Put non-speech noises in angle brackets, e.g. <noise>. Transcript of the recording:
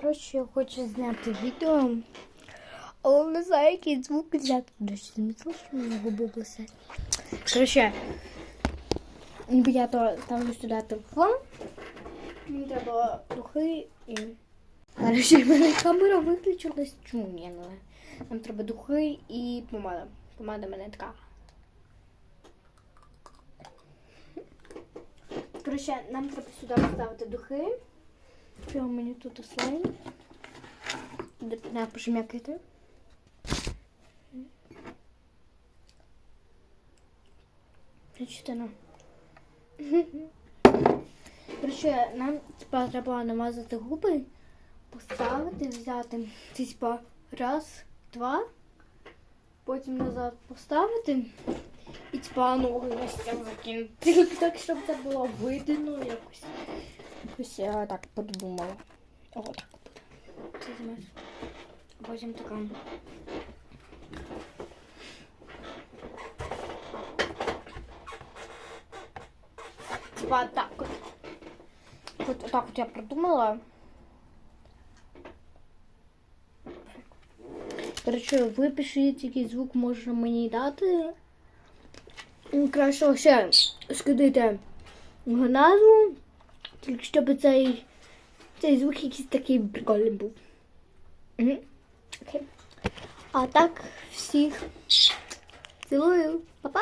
Коротше, я хочу зняти відео. Але не знаю, який звук взяти. До речі, замітила, що в мене губи блисять. Коротше, я то ставлю сюди телефон. Мені треба духи і. Коротше, в мене камера виключилась. Чому ні, не знаю. Нам треба духи і помада. Помада мене така. Коротше, нам треба сюди поставити духи. Що мені тут слайм? Пожмякайте. Прочитано. Коротше, нам типа треба намазати губи, поставити, взяти. Типа раз, два, потім назад поставити. І типа ноги ось так закинути. <laughs> Так, щоб це було видно якось. Якось я так подумала. О, так. Це знаєш. Потім така. Типа так от. От так от я придумала. Коротше, ви який звук можна мені дати. Ну, Краще ще скидайте назву. Tylko żeby tej, tej złych jakiś taki golem był. Mhm. Okay. A tak wszystkich celuję. Pa, pa.